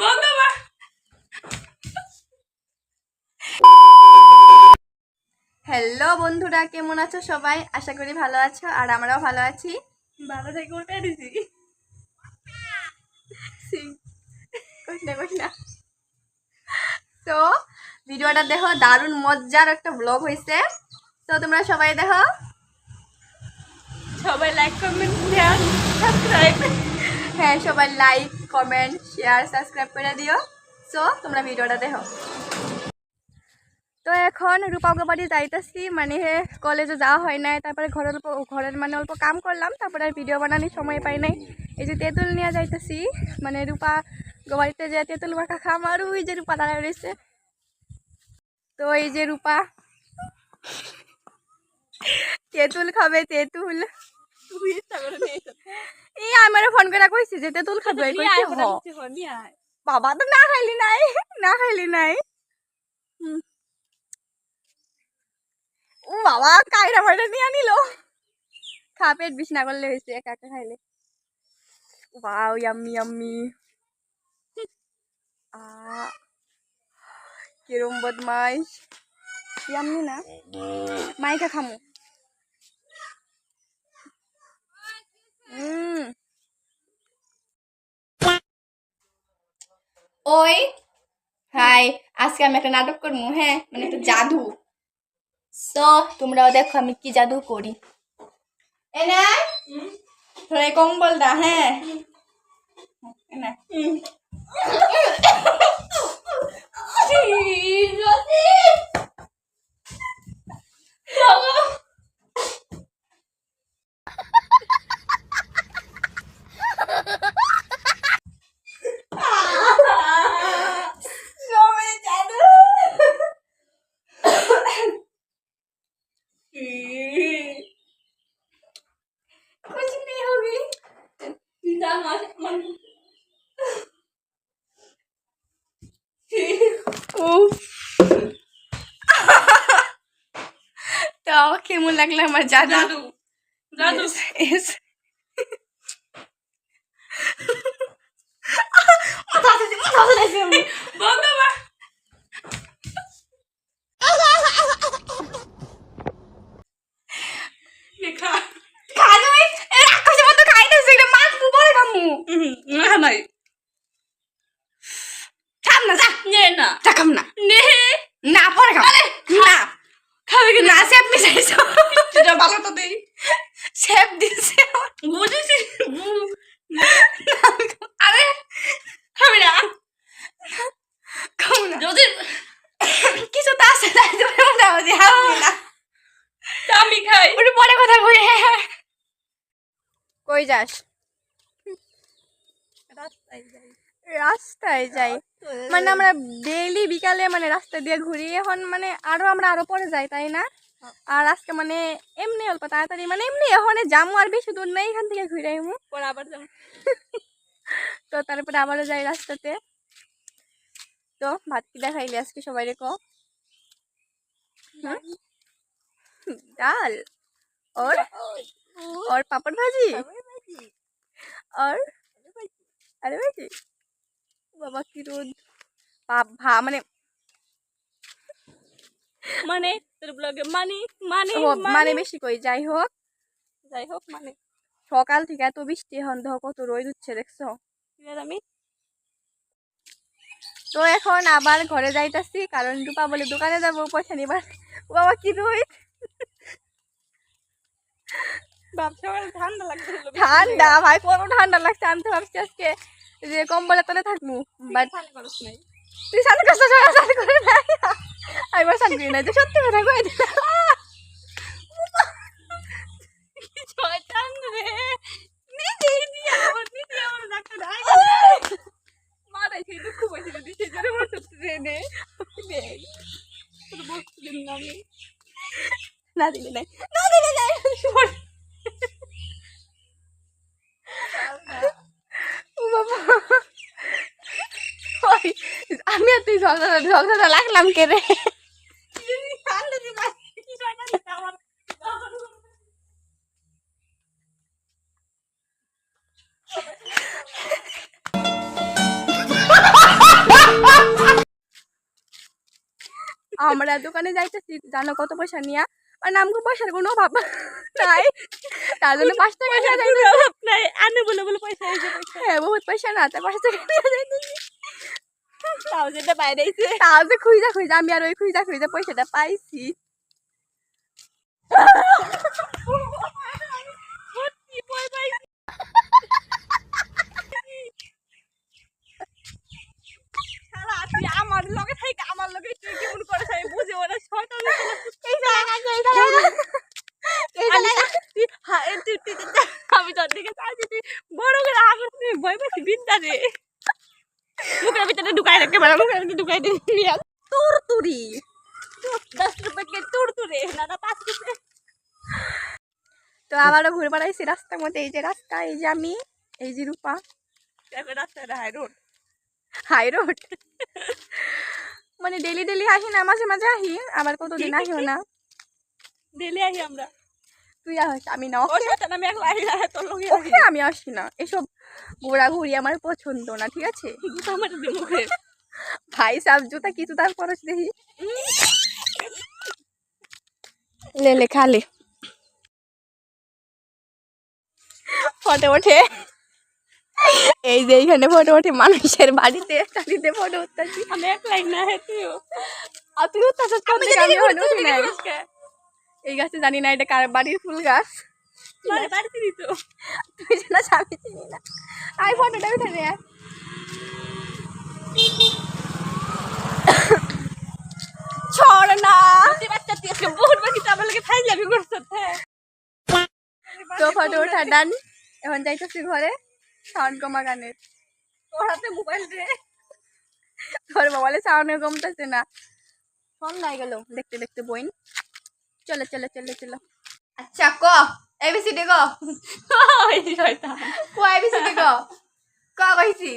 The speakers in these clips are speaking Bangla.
ভগবান হ্যালো বন্ধুরা কেমন আছো সবাই? আশা করি ভালো আছো আর আমরাও ভালো আছি। ভালো থেকে উঠে দিছি। তো ভিডিওটা দেখো দারুণ মজার একটা ব্লগ হয়েছে তো তোমরা সবাই দেখো। সবাই লাইক কমেন্ট সাবস্ক্রাইব হ্যাঁ সবাই লাইক কমেন্ট শেয়ার সাবস্ক্রাইব করে দিও। সো তোমরা ভিডিওটা দেখো। তো এখন রূপাকে বাড়ি যাইতেছি মানে কলেজে যাওয়া হয় নাই, তারপরে ঘরের অল্প, ঘরের মানে অল্প কাম করলাম, তারপরে ভিডিও বানানোর সময় পাই নাই। এই যে তেঁতুল নিয়ে যাইতেছি মানে রূপা বাড়িতে যে তেঁতুল মাখা খাম আর ওই যে রূপা দাঁড়ায় রয়েছে। তো এই যে রূপা, তেঁতুল খাবে, তেঁতুল। এই আমারে ফোন করে কইছি যে তেঁতুল খাবে কইছি? হ। বাবা তো না খাইলি নাই না খাইলি নাই। ও বাবা কাইরা মাইরা নিয়ে নিল খা পেট বিষ না করলে হয়েছে একা একা খাইলে। Wow yummy yummy. আ কিরম বদমাইশ। ইয়াম্মি না মাইকা খামু। ওই, হাই, আজকে আমি একটা নাটক করব হ্যাঁ? মানে একটা জাদু। সো তোমরাও দেখো আমি কি জাদু করি। এনা তোর এই কম্বলটা হ্যাঁ? এনা কেমন লাগল আমার জাদু জাদু জাদু Yes. ভগবান দেখা খানো এই আকাশের মতো খাইতেছে এটা মাছ পরে কামু না নাই খাম না যা নে না যা খাম না নে না পরে খাম না খাবে কি না সেপ মিশাইছো সেটা ভালো তো দেই সেপ দিছে বুঝেছি আরে খাবি না খাম না যদি কিছু তো আছে তাই তুমি মোটামুটি হাসবি না আমি খাই ওটা পরে কথা কই কই যাস। রাস্তায় যাই। মানে আমরা ডেইলি বিকালে মানে রাস্তা দিয়ে ঘুরি। এখন মানে আরও আমরা আরও পরে যাই তাই না? হ্যাঁ। আর আজকে মানে এমনি অল্প তাড়াতাড়ি। মানে এমনি এখন যাব আর বেশি দূর নেই এখান থেকে ঘুরে আইমু। আবার তো তারপরে আবারও যাই রাস্তাতে। তো ভাত কি দেখাইলি আজকে সবাই রেখো ডাল। ওর? ওর পাপড় ভাজি? और আরে ভাজি বাবা কি রোদ। ভা মানে মানে? তোর ব্লগে মানি মানে ও, মানে বেশি কই যাই হোক। যাই হোক মানে। সকাল থেকে এত বৃষ্টি এখন দেখো কত রোদ উঠছে দেখছ? আমি তো এখন আবার ঘরে যাইতাছি কারণ রূপা বলে দোকানে যাব পয়সা নিবার। বাবা কি করে ঠান্ডা ভাই কত ঠান্ডা লাগছে আমি তো ভাবছি আজকে। যে কম্বলের তলে থাকব বাট করছ নাই। তুই সান কষ্ট সবাই সান করে নাই। আমি এবার সান করি না যে সত্যি কথা কই দিলাম। শয়তান রে। তুই লাগলাম কে রে? আমরা দোকানে যাইতেছি জানো কত পয়সা নিয়া? আর নামগো পয়সার কোনো ভাব নাই। তার জন্য পাঁচ টাকা নাই। আনে বলে বলে পয়সা হ্যাঁ বহুত পয়সা না তার পাঁচ টাকা নিয়ে যাইতেছি। যেটা বাইরে আইছে যে। খুঁজা খুঁজা আমি আর ওই খুঁজা খুঁজা পয়সাটা পাইছি। আমার লগে থাইকা আমার লগে কেমন করে আমি বুঝে ওরা শয়তান এই জায়গা এই জায়গা এই আমি তোর দিকে চাইছি তুই বড় করে আগুন ভয় পাচ্ছি বিদ্যা রে। মুখের ভিতরে ঢুকাই রাখতে পারে মুখের ভিতরে ঢুকাই দিবি নিয়ে তোর তুরি দশ রুপে কে তুর তুরে না না পাঁচ রুপে তো আবারও ঘুরে বেড়াইছি রাস্তার মধ্যে এই যে রাস্তা এই যে আমি এই যে রূপা রাস্তায় হাই রোড হাই রোড মানে ডেলি ডেলি আসি না মাঝে মাঝে আসি আবার কতদিন আসিও না ডেলি আহি আমরা তুই আস আমি না আমি আহি না আহি আমি আসি না এসব ঘোরাঘুরি আমার পছন্দ না ঠিক আছে? ভাই সাহেব জুতা কিছু তার খরচ দেখি? লে লে খালে ফটো ওঠে। এই যে এইখানে ফটো ওঠে মানুষের বাড়িতে। বাড়িতে ফটো উঠতেছি আমি একলাই না হে তুইও। আর তুই উঠতেছিস নাই। এই গাছে জানি না এটা কার বাড়ির ফুল গাছ? মানে বাড়িতে দিত। জানা স্বামী চিনি না। আই ফটোটা উঠে নে ছড় না। বাচ্চা তুই আজকে বহুত বাকি তো আমার লগে ফাইজলামি করছ হ্যাঁ তো ফটো ওঠা ডান। এখন যাইতেছি ঘরে। সাউন্ড কমা গানের। তোর হাতে মোবাইল দে। তোর মোবাইলে সাউন্ড কমতেছে না। নাই গেল। দেখতে দেখতে বইন। চলো চলো চলো চলো। আচ্ছা ক? এবিসিডি ক ওই শয়তান ক এবিসিডি ক ক কইছি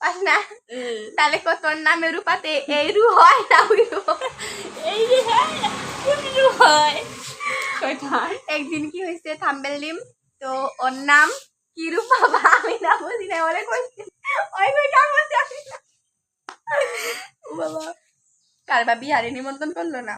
পাস না তাহলে ক তোর নামে রূপাতে এই রু হয় না ওই রু এই যে হ্যাঁ কোন হয় শয়তান একদিন কি হয়েছে থাম্বেল দিম তো ওর নাম কি রূপা বা আমি না বুঝি না ওরে কইছি ওই কইটা বলতে আসি না ও বাবা কার বা বিহারে নিমন্ত্রণ করল না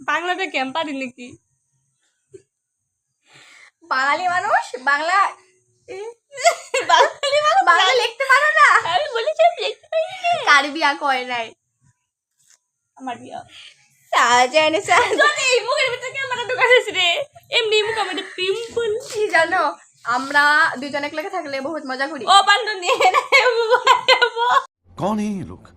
বাংলাতে কেম পারি নাকি বাঙালি মানুষ বাংলা এ, বাঙালি মানুষ বাংলা লিখতে পারো না আমি বলি সব লিখতে পারি না কার বিয়া কয় নাই আমার বিয়া সাজান সাজান জানি এই মুখের ভিতরে ক্যামেরা ঢুকাইছিস রে এমনি মুখ আমার পিম্পল কি জানো আমরা দুজন একলাগে থাকলে বহুত মজা করি ও বান্ডু নিয়ে না कौन है ये लोग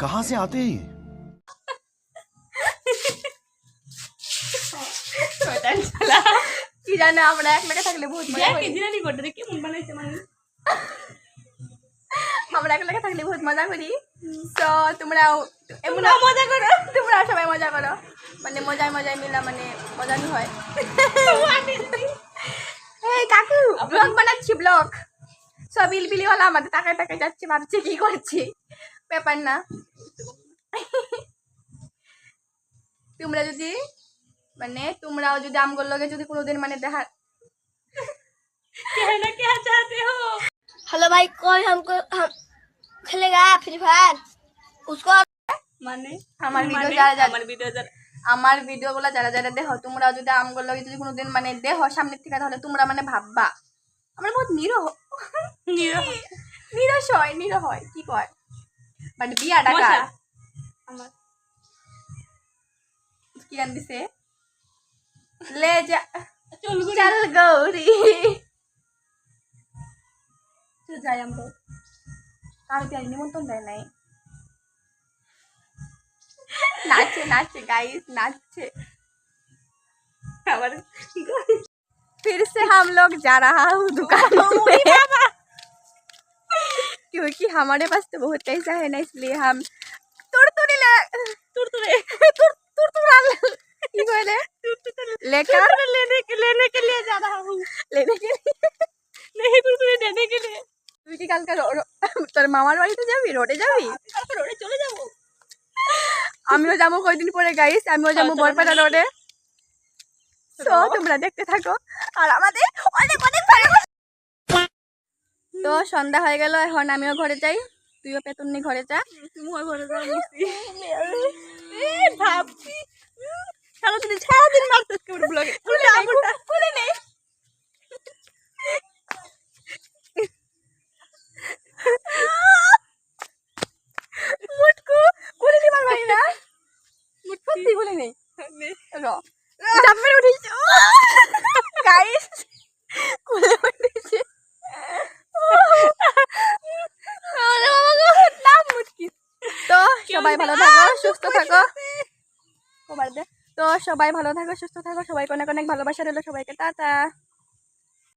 कहां से आते हैं শালা কি জানো আমরা একলাগে থাকলে বহুত মজা করি। এই জিরানি করতে রে কেমন বানাইছে মানে আমরা একলাগে থাকলে বহুত মজা করি। তো তোমরাও এমন মজা করো। তোমরা সবাই মজা করো। মানে মজায় মজায় মিলা মানে মজানি হয়। এই কাকু ব্লগ বানাচ্ছি ব্লগ সব ইলবিলি হলো আমাদের টাকায় টাকায় যাচ্ছে ভাবছে কি করছি। ব্যাপার না। তোমরা যদি মানে তোমরাও যদি আমগোর লগে যদি কোনোদিন মানে দেখা कहना क्या चाहते हो हेलो भाई कोई हमको हम खेलेगा फ्री फायर उसको মানে আমার ভিডিও মানে যারা যারা আমার ভিডিও যারা আমার ভিডিওগুলো যারা যারা দেখো তোমরা যদি আমগুলো লগে যদি কোনোদিন মানে দেখো সামনের থেকে তাহলে তোমরা মানে ভাববা আমরা বহুত নিরহ নিরহ নিরস হয় নিরহ হয় কি কয় বাট বিয়া টাকা মশা আমার কি গান দিছে ले जा। चल गौरी। जाय आमको कालके आई निमंत्रण दे नहीं नाचे नाचे गाइस नाचे। और फिर से हम लोग जा रहा हूँ दुकान में क्योंकि हमारे पास तो बहुत पैसा है ना इसलिए हम तुड़ तुड़ी ले तुड़ तुड़े तुड़ तुड़ तुरा ले- की बोले लेकर लेने के लेने के लिए जा रहा हूँ लेने के लिए नहीं तुर तुरे देने के लिए তুই কি কালকে রো- রো- তোর মামার বাড়িতে যাবি রোডে যাবি তারপর ওরে চলে যাবো আমিও যাবো কয়দিন পরে গাইস আমিও যাবো চলো, বরপেটা চলো। রোডে তো তোমরা দেখতে থাকো আর আমাদের অনেক অনেক ভালো তো সন্ধ্যা হয়ে গেল এখন আমিও ঘরে যাই তুইও পেতন নিয়ে ঘরে যা তুমি ওই ঘরে যাও মিষ্টি এ ভাবছি উম, সারাদিন সারাদিন মারতেছ কেমন ব্লগে খুলে আপুটা খুলে নেই। মুটকু কুলে দিবার পারি না সত্যি কুলে নেই। র। মেরে উঠিস গাইস কুলে উঠিছে মুটকি। তো সবাই ভালো থাকো সুস্থ থাকো। তো সবাই ভালো থাকো সুস্থ থাকো সবাইকে অনেক অনেক ভালোবাসা রইল সবাইকে টাটা।